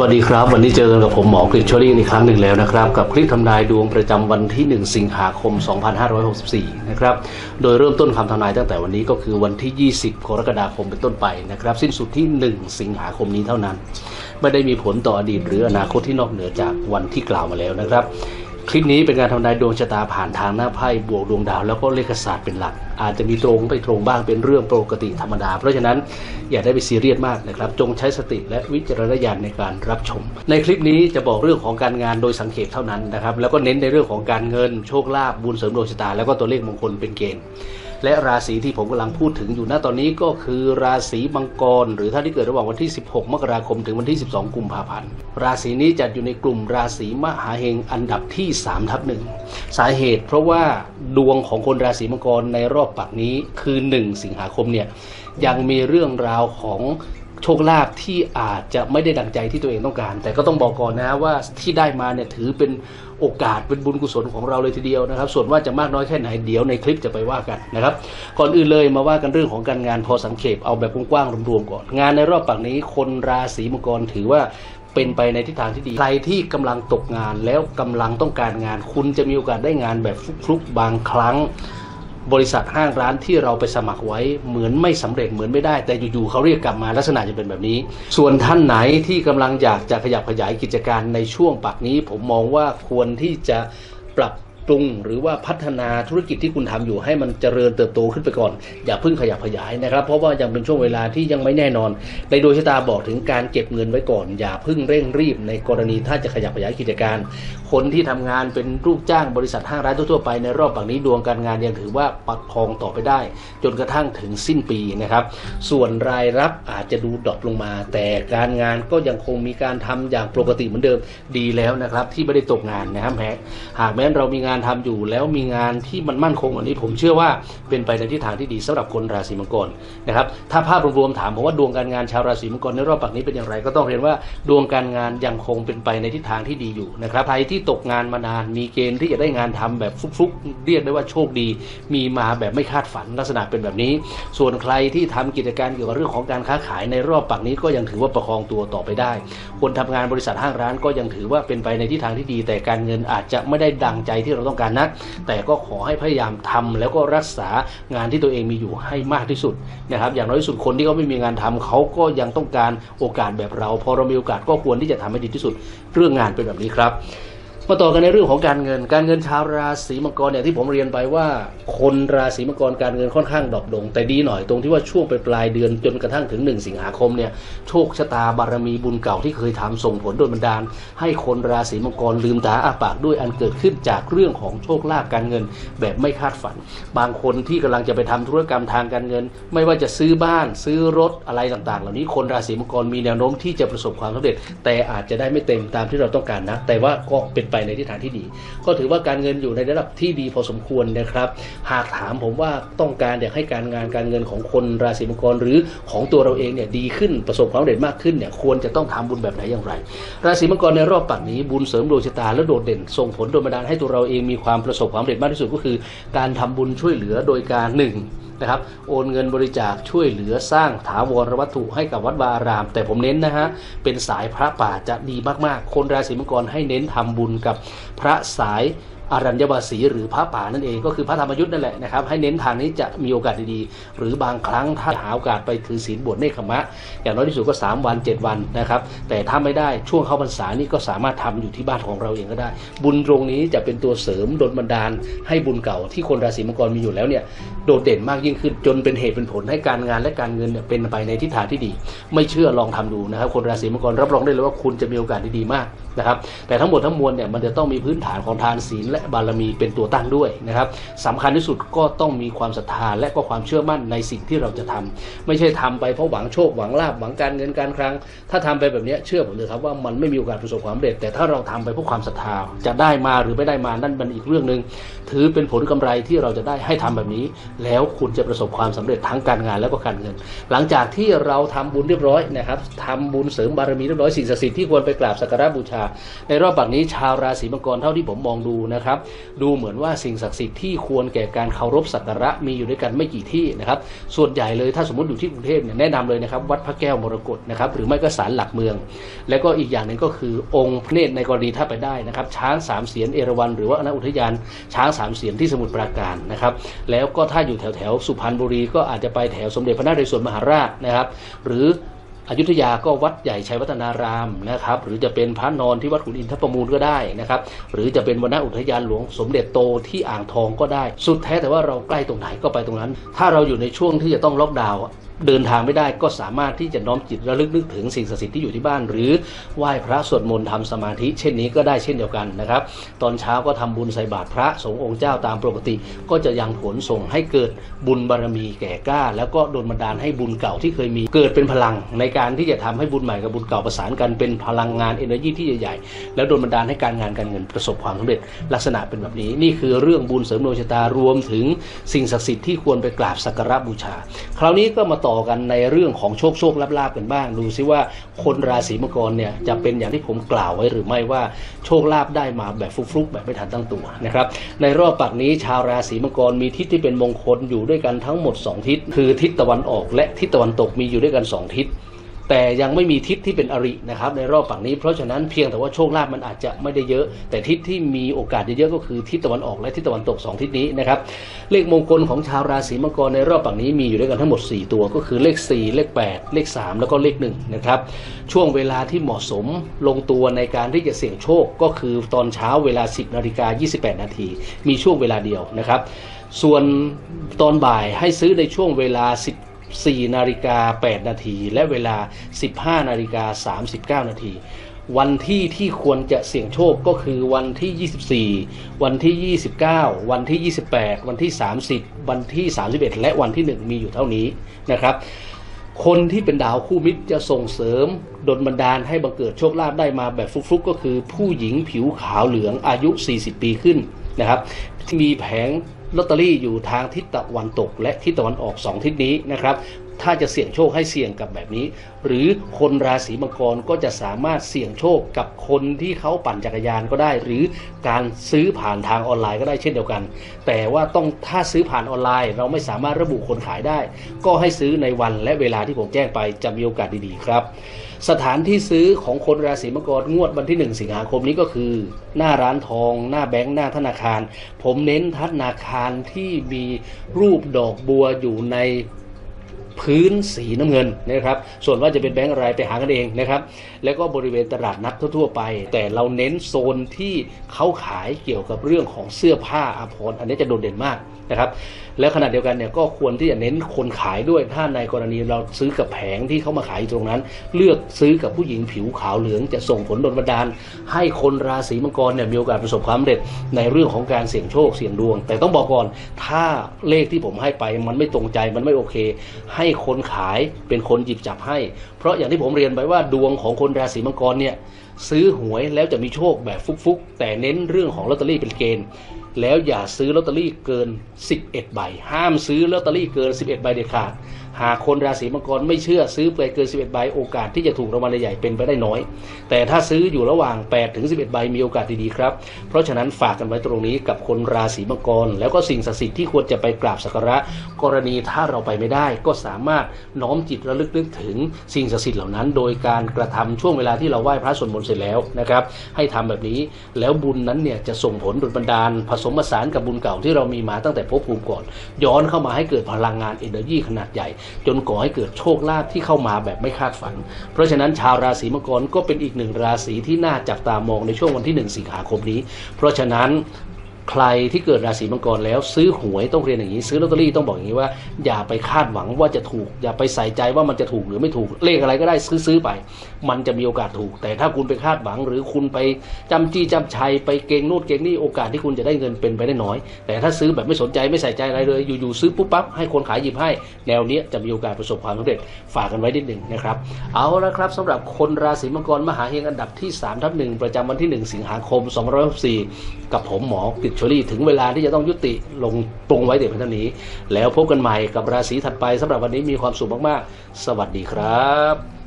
สวัสดีครับ วันนี้เจอกันกับผมหมอกฤษชลี่อีกครั้งหนึ่งแล้วนะครับ กับคลิปทำนายดวงประจำวันที่ 1 สิงหาคม 2564 นะครับ โดยเริ่มต้นคำทำนายตั้งแต่วันนี้ก็คือวันที่ 20 กรกฎาคมเป็นต้นไปนะครับ สิ้นสุดที่ 1 สิงหาคมนี้เท่านั้น ไม่ได้มีผลต่ออดีตหรืออนาคตที่นอกเหนือจากวันที่กล่าวมาแล้วนะครับ คลิปนี้เป็นการทำนายดวงชะตาผ่านทางหน้าไพ่บวกดวงดาว แล้วก็เลขศาสตร์เป็นหลัก อาจจะมีตรงไปตรงบ้างเป็นเรื่องปกติธรรมดา เพราะฉะนั้นอย่าได้ไปซีเรียสมากนะครับ จงใช้สติและวิจารณญาณในการรับชม ในคลิปนี้จะบอกเรื่องของการงานโดยสังเขปเท่านั้นนะครับ แล้วก็เน้นในเรื่องของการเงินโชคลาภบุญเสริมดวงชะตาแล้วก็ตัวเลขมงคลเป็นเกณฑ์ และราศีที่ผมกำลังพูดถึงอยู่ณตอนนี้ก็คือราศีมังกร หรือท่านที่เกิดระหว่างวันที่ 16 มกราคมถึงวันที่ 12 กุมภาพันธ์ ราศีนี้จัดอยู่ในกลุ่มราศีมหาเฮงอันดับที่3ทับหนึ่งสาเหตุเพราะว่าดวงของคนราศีมังกรในรอบปักนี้คือ 1 สิงหาคมเนี่ยยังมีเรื่องราวของ โชคลาภที่อาจจะไม่ได้ดังใจที่ตัวเองต้องการ แต่ก็ต้องบอกก่อนนะว่าที่ได้มาเนี่ยถือเป็นโอกาสเป็นบุญกุศลของเราเลยทีเดียวนะครับ ส่วนว่าจะมากน้อยแค่ไหนเดี๋ยวในคลิปจะไปว่ากันนะครับ ก่อนอื่นเลยมาว่ากันเรื่องของการงานพอสังเขปเอาแบบกว้างๆรวมๆก่อน งานในรอบปักนี้คนราศีมังกรถือว่าเป็นไปในทิศทางที่ดี ใครที่กำลังตกงานแล้วกำลังต้องการงาน คุณจะมีโอกาสได้งานแบบฟลุกๆบางครั้ง บริษัทห้างร้านที่เราไปสมัครไว้เหมือนไม่สำเร็จเหมือนไม่ได้ แต่อยู่ๆเขาเรียกกลับมาลักษณะจะเป็นแบบนี้ ส่วนท่านไหนที่กำลังอยากจะขยับขยายกิจการในช่วงปักนี้ ผมมองว่าควรที่จะปรับ ปรุงหรือว่าพัฒนาธุรกิจที่คุณทำอยู่ ให้มันเจริญเติบโตขึ้นไปก่อน อย่าเพิ่งขยับขยายนะครับ เพราะว่ายังเป็นช่วงเวลาที่ยังไม่แน่นอนในดวงชะตาบอกถึงการเก็บเงินไว้ก่อน อย่าเพิ่งเร่งรีบในกรณีถ้าจะขยับขยายกิจการ คนที่ทำงานเป็นลูกจ้างบริษัทห้างร้านทั่วๆไปในรอบปักนี้ดวงการงานยังถือว่าปักคองต่อไปได้ จนกระทั่งถึงสิ้นปีนะครับ ส่วนรายรับอาจจะดูดรอปลงมา แต่การงานก็ยังคงมีการทำอย่างปกติเหมือนเดิมดีแล้วนะครับที่ไม่ได้ตกงานนะครับแม้หากแม้นเรามีงานทำอยู่แล้วมีงานที่มันมั่นคงอันนี้ ผมเชื่อว่าเป็นไปในทิศทางที่ดีสำหรับคนราศีมังกรนะครับถ้าภาพรวมๆถามผมว่าดวงการงานชาวราศีมังกรในรอบปักนี้เป็นอย่างไรก็ต้องเรียนว่าดวงการงานยังคงเป็นไปในทิศทางที่ดีอยู่นะครับใครที่ตกงานมานานมีเกณฑ์ที่จะได้งานทำแบบฟุกๆ เรียกได้ว่าโชคดี มีมาแบบไม่คาดฝันลักษณะเป็นแบบนี้ ส่วนใครที่ทำกิจการเกี่ยวกับเรื่องของการค้าขายในรอบปักนี้ก็ยังถือว่าประคองตัวต่อไปได้ คนทำงานบริษัทห้างร้านก็ยังถือว่าเป็นไปในทิศทางที่ดี แต่การเงินอาจจะไม่ได้ดังใจที่เราต้องการนัก แต่ก็ขอให้พยายามทำแล้วก็รักษางานที่ตัวเองมีอยู่ให้มากที่สุดนะครับอย่างน้อยที่สุดคนที่เขาไม่มีงานทำเขาก็ยังต้องการโอกาสแบบเรา พอเรามีโอกาสก็ควรที่จะทำให้ดีที่สุดเรื่องงานเป็นแบบนี้ครับ มาต่อกันในเรื่องของการเงิน การเงินชาวราศีมังกรเนี่ยที่ผมเรียนไปว่า คนราศีมังกรการเงินค่อนข้างดอปลงแต่ดีหน่อยตรงที่ว่าช่วงไปปลายเดือนจนกระทั่งถึง1สิงหาคมเนี่ยโชคชะตาบารมีบุญเก่าที่เคยทำส่งผลโดยบันดาล ให้คนราศีมังกรลืมตาอ้าปากด้วยอันเกิดขึ้นจากเรื่องของโชคลาภการเงินแบบไม่คาดฝัน บางคนที่กำลังจะไปทำธุรกรรมทางการเงิน ไม่ว่าจะซื้อบ้านซื้อรถอะไรต่างๆ เหล่านี้คนราศีมังกรมีแนวโน้มที่จะประสบความสำเร็จ แต่อาจจะได้ไม่เต็มตามที่เราต้องการนะแต่ว่าก็เป็นไปในทิศทางที่ดี ก็ถือว่าการเงินอยู่ในระดับที่ดีพอสมควรนะครับ หากถามผมว่าต้องการอยากให้การงานการเงินของคนราศีมังกรหรือของตัวเราเองเนี่ยดีขึ้นประสบความสำเร็จมากขึ้นเนี่ยควรจะต้องทำบุญแบบไหนอย่างไร ราศีมังกรในรอบปักนี้บุญเสริมดวงชะตาและโดดเด่นส่งผลโดยบันดาลให้ตัวเราเองมีความประสบความสำเร็จมากที่สุดก็คือ การทำบุญช่วยเหลือโดยการหนึ่งนะครับโอนเงินบริจาคช่วยเหลือสร้างถาวรวัตถุให้กับวัดวาอาราม แต่ผมเน้นนะฮะเป็นสายพระป่าจะดีมากๆ คนราศีมังกรให้เน้นทำบุญกับพระสาย อารัญญบาสีหรือพระป่านั่นเองก็คือพระธรรมยุทธ์นั่นแหละนะครับให้เน้นทางนี้จะมีโอกาสดีๆ หรือบางครั้งถ้าหาโอกาสไปถือศีลบวชเนคขมะ อย่างน้อยที่สุดก็ 3 วัน 7 วันนะครับแต่ถ้าไม่ได้ช่วงเข้าพรรษานี่ก็สามารถทำอยู่ที่บ้านของเราเองก็ได้ บุญตรงนี้จะเป็นตัวเสริมดลบันดาล ให้บุญเก่าที่คนราศีมังกรมีอยู่แล้วเนี่ยโดดเด่นมากยิ่งขึ้นจนเป็นเหตุเป็นผลให้การงานและการเงินเนี่ยเป็นไปในทิศทางที่ดี ไม่เชื่อลองทำดูนะครับคนราศีมังกรรับรองได้เลยว่าคุณจะมีโอกาสดีๆมากนะครับแต่ทั้งหมดทั้งมวลเนี่ยมันจะต้องมีพื้นฐานของทานศีลและบารมีเป็นตัวตั้งด้วยนะครับสำคัญที่สุดก็ต้องมีความศรัทธาและก็ความเชื่อมั่นในสิ่งที่เราจะทำไม่ใช่ทำไปเพราะหวังโชคหวังลาบหวังการเงินการคลัง ถ้าทำไปแบบนี้เชื่อผมเลยครับว่ามันไม่มีโอกาสประสบความสำเร็จ แต่ถ้าเราทำไปเพราะความศรัทธาจะได้มาหรือไม่ได้มานั่นเป็นอีกเรื่องหนึ่งถือเป็นผลกำไรที่เราจะได้ให้ทำแบบนี้ แล้วคุณจะประสบความสำเร็จทั้งการงานและก็การเงิน หลังจากที่เราทำบุญเรียบร้อยนะครับทำบุญเสริมบารมีเรียบร้อยสิ่งศักดิ์สิทธิ์ที่ควรไปกราบสักการะบูชา ในรอบบัดนี้ชาวราศีมังกรเท่าที่ผมมองดูนะครับนะครับ ดูเหมือนว่าสิ่งศักดิ์สิทธิ์ที่ควรแก่การเคารพสักการะมีอยู่ด้วยกันไม่กี่ที่นะครับ ส่วนใหญ่เลยถ้าสมมติอยู่ที่กรุงเทพเนี่ยแนะนำเลยนะครับ วัดพระแก้วมรกตนะครับหรือไม่ก็ศาลหลักเมือง แล้วก็อีกอย่างหนึ่งก็คือองค์พระเนตรในกรณีถ้าไปได้นะครับ ช้างสามเสียนเอราวัณหรือว่าอนาอุทยานช้างสามเสียนที่สมุทรปราการนะครับ แล้วก็ถ้าอยู่แถวแถวสุพรรณบุรีก็อาจจะไปแถวสมเด็จพระนเรศวรมหาราชนะครับ หรือ อยุธยาก็วัดใหญ่ชัยวัฒนารามนะครับ หรือจะเป็นพระนอนที่วัดขุนอินทประมูลก็ได้นะครับ หรือจะเป็นวนอุทยานหลวงสมเด็จโตที่อ่างทองก็ได้ สุดแท้แต่ว่าเราใกล้ตรงไหนก็ไปตรงนั้น ถ้าเราอยู่ในช่วงที่จะต้องล็อกดาวน์ เดินทางไม่ได้ก็สามารถที่จะน้อมจิตระลึกนึกถึงสิ่งศักดิ์สิทธิ์ที่อยู่ที่บ้าน หรือไหว้พระสวดมนต์ทำสมาธิ เช่นนี้ก็ได้เช่นเดียวกันนะครับ ตอนเช้าก็ทำบุญใส่บาตรพระสงฆ์องค์เจ้าตามปกติ ก็จะยังผลส่งให้เกิดบุญบารมีแก่กล้า แล้วก็โดนบันดาลให้บุญเก่าที่เคยมี เกิดเป็นพลังในการที่จะทำให้บุญใหม่กับบุญเก่าประสานกันเป็นพลังงานเอเนอร์จีที่ใหญ่ๆแล้วโดนบันดาลให้การงานการเงินประสบความสำเร็จลักษณะเป็นแบบนี้ นี่คือเรื่องบุญเสริมดวงชะตารวมถึงสิ่งศักดิ์สิทธิ์ที่ควรไปกราบสักการะบูชา คราวนี้ก็มาต่อ่อกันในเรื่องของโชคโชคลาบลาบกันบ้าง ดูซิว่าคนราศีมังกรเนี่ยจะเป็นอย่างที่ผมกล่าวไว้หรือไม่ว่าโชคลาบได้มาแบบฟลุกๆแบบไม่ทันตั้งตัวนะครับในรอบปักนี้ชาวราศีมังกรมีทิศที่เป็นมงคลอยู่ด้วยกันทั้งหมด 2 ทิศ คือทิศตะวันออกและทิศตะวันตกมีอยู่ด้วยกัน 2 ทิศ แต่ยังไม่มีทิศที่เป็นอรินะครับในรอบฝั่งนี้ เพราะฉะนั้นเพียงแต่ว่าโชคลาภมันอาจจะไม่ได้เยอะ แต่ทิศที่มีโอกาสเยอะๆก็คือทิศตะวันออกและทิศตะวันตก 2 ทิศนี้นะครับเลขมงคลของชาวราศีมังกรในรอบฝั่งนี้มีอยู่ด้วยกันทั้งหมด 4 ตัวก็คือเลข 4 เลข 8 เลข 3 แล้วก็เลข1นะครับช่วงเวลาที่เหมาะสมลงตัวในการที่จะเสี่ยงโชคก็คือตอนเช้าเวลา 10นาฬิกา28 นาทีมีช่วงเวลาเดียวนะครับส่วนตอนบ่ายให้ซื้อในช่วงเวลา 14นาฬิกา8นาทีและเวลา 15นาฬิกา39นาทีวันที่ที่ควรจะเสี่ยงโชคก็คือวันที่ 24 วันที่ 29 วันที่ 28 วันที่ 30 วันที่ 31 และวันที่ 1 มีอยู่เท่านี้นะครับ คนที่เป็นดาวคู่มิตรจะส่งเสริมดลบันดาลให้บังเกิดโชคลาภได้มาแบบฟลุกๆ ก็คือผู้หญิงผิวขาวเหลืองอายุ 40 ปีขึ้นนะครับที่มีแผง ลอตเตอรี่อยู่ทางทิศตะวันตก และทิศตะวันออก 2 ทิศนี้นะครับถ้าจะเสี่ยงโชคให้เสี่ยงกับแบบนี้ หรือคนราศีมังกรก็จะสามารถเสี่ยงโชคกับคนที่เขาปั่นจักรยานก็ได้ หรือการซื้อผ่านทางออนไลน์ก็ได้เช่นเดียวกัน แต่ว่าต้องถ้าซื้อผ่านออนไลน์ เราไม่สามารถระบุคนขายได้ ก็ให้ซื้อในวันและเวลาที่ผมแจ้งไปจะมีโอกาสดีๆครับ สถานที่ซื้อของคนราศีมังกรงวดวันที่ 1 สิงหาคมนี้ก็คือ หน้าร้านทอง หน้าแบงค์หน้าธนาคาร ผมเน้นธนาคารที่มีรูปดอกบัวอยู่ใน พื้นสีน้ำเงินนะครับ ส่วนว่าจะเป็นแบงค์อะไรไปหากันเองนะครับ แล้วก็บริเวณตลาดนัดทั่วๆไป แต่เราเน้นโซนที่เขาขายเกี่ยวกับเรื่องของเสื้อผ้าอาภรณ์อันนี้จะโดดเด่นมากนะครับแล้วขณะเดียวกันเนี่ยก็ควรที่จะเน้นคนขายด้วย ถ้าในกรณีเราซื้อกับแผงที่เขามาขายอยู่ตรงนั้น เลือกซื้อกับผู้หญิงผิวขาวเหลืองจะส่งผลดลบันดาล ให้คนราศีมังกรเนี่ยมีโอกาสประสบความสำเร็จในเรื่องของการเสี่ยงโชคเสี่ยงดวง แต่ต้องบอกก่อน ถ้าเลขที่ผมให้ไปมันไม่ตรงใจมันไม่โอเค ให้คนขายเป็นคนหยิบจับให้ เพราะอย่างที่ผมเรียนไปว่าดวงของคนราศีมังกรเนี่ยซื้อหวยแล้วจะมีโชคแบบฟุกๆ แต่เน้นเรื่องของลอตเตอรี่เป็นเกณฑ์ แล้วอย่าซื้อลอตเตอรี่เกิน 11 ใบ ห้ามซื้อลอตเตอรี่เกิน 11 ใบเด็ดขาด หากคนราศีมังกรไม่เชื่อซื้อไปเกิน 11 ใบโอกาสที่จะถูกรางวัลใหญ่เป็นไปได้น้อย แต่ถ้าซื้ออยู่ระหว่าง 8 ถึง 11 ใบมีโอกาสดีๆครับ เพราะฉะนั้นฝากกันไว้ตรงนี้กับคนราศีมังกร แล้วก็สิ่งศักดิ์สิทธิ์ที่ควรจะไปกราบสักการะ กรณีถ้าเราไปไม่ได้ ก็สามารถน้อมจิตระลึกนึกถึงสิ่งศักดิ์สิทธิ์เหล่านั้น โดยการกระทำช่วงเวลาที่เราไหว้พระสวดมนต์เสร็จแล้วนะครับให้ทำแบบนี้แล้วบุญนั้นเนี่ยจะส่งผลดลบันดาล ผสมผสานกับบุญเก่าที่เรามีมาตั้งแต่ภพภูมิก่อน ย้อนเข้ามาให้เกิดพลังงานเอเนอร์จีขนาดใหญ่จนก่อให้เกิดโชคลาภที่เข้ามาแบบไม่คาดฝัน เพราะฉะนั้นชาวราศีมังกรก็เป็นอีกหนึ่งราศีที่น่าจับตามองในช่วงวันที่ 1 สิงหาคมนี้ เพราะฉะนั้น ใครที่เกิดราศีมังกรแล้ว ซื้อหวยต้องเรียนอย่างนี้ ซื้อลอตเตอรี่ต้องบอกอย่างนี้ว่า อย่าไปคาดหวังว่าจะถูก อย่าไปใส่ใจว่ามันจะถูกหรือไม่ถูกเลขอะไรก็ได้ซื้อซื้อไป มันจะมีโอกาสถูก แต่ถ้าคุณไปคาดหวัง หรือคุณไปจำจี้จำชัยไปเก่งนู่นเก่งนี่โอกาสที่คุณจะได้เงินเป็นไปได้น้อย แต่ถ้าซื้อแบบไม่สนใจไม่ใส่ใจอะไรเลยอยู่ๆซื้อปุ๊บปั๊บให้คนขายหยิบให้ แนวนี้จะมีโอกาสประสบความสำเร็จฝากกันไว้นิดหนึ่งนะครับ เอาละครับสำหรับคนราศีมังกรมหาเฮงอันดับที่3ทับหนึ่งประจำวันที่ 1 สิงหาคม2564กับผมหมอกฤชลีถึงเวลาที่จะต้องยุติลงปรงไว้เดี๋ยวเท่านี้ แล้วพบกันใหม่กับราศีถัดไปสำหรับวันนี้มีความสุขมากๆ สวัสดีครับ